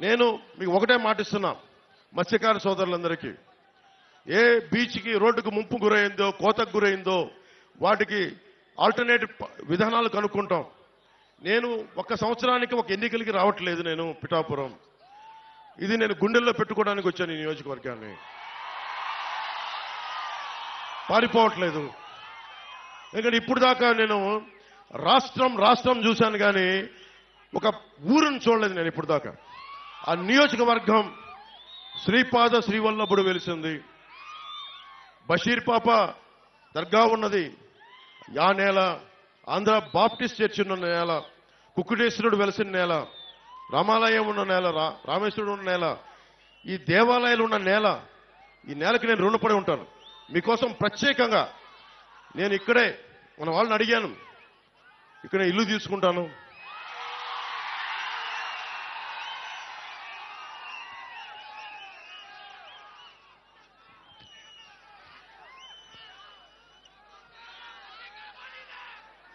నేను మీకు ఒకటే మాటిస్తున్నా మత్స్యకార సోదరులందరికీ. ఏ బీచ్కి రోడ్డుకు ముంపు గురైందో కోతకు గురైందో వాటికి ఆల్టర్నేటివ్ విధానాలు కనుక్కుంటాం. నేను ఒక సంవత్సరానికి ఒక ఎన్నికలకి రావట్లేదు నేను పిఠాపురం. ఇది నేను గుండెల్లో పెట్టుకోవడానికి వచ్చాను ఈ నియోజకవర్గాన్ని. పారిపోవట్లేదు. ఎందుకంటే ఇప్పుడు దాకా నేను రాష్ట్రం రాష్ట్రం చూశాను కానీ ఒక ఊరుని చూడలేదు నేను ఇప్పుడు దాకా. ఆ నియోజకవర్గం శ్రీపాద శ్రీవల్లభుడు వెలిసింది. బషీర్ పాప దర్గా ఉన్నది. యా నేల ఆంధ్ర బాప్టిస్ట్ చర్చ్ ఉన్న నేల కుక్కుటేశ్వరుడు వెలిసిన నేల రామాలయం ఉన్న నేల రా రామేశ్వరుడు ఉన్న నేల ఈ దేవాలయాలు ఉన్న నేల ఈ నేలకి నేను రుణపడి ఉంటాను. మీకోసం ప్రత్యేకంగా నేను ఇక్కడే మన వాళ్ళని అడిగాను. ఇక్కడ ఇల్లు తీసుకుంటాను.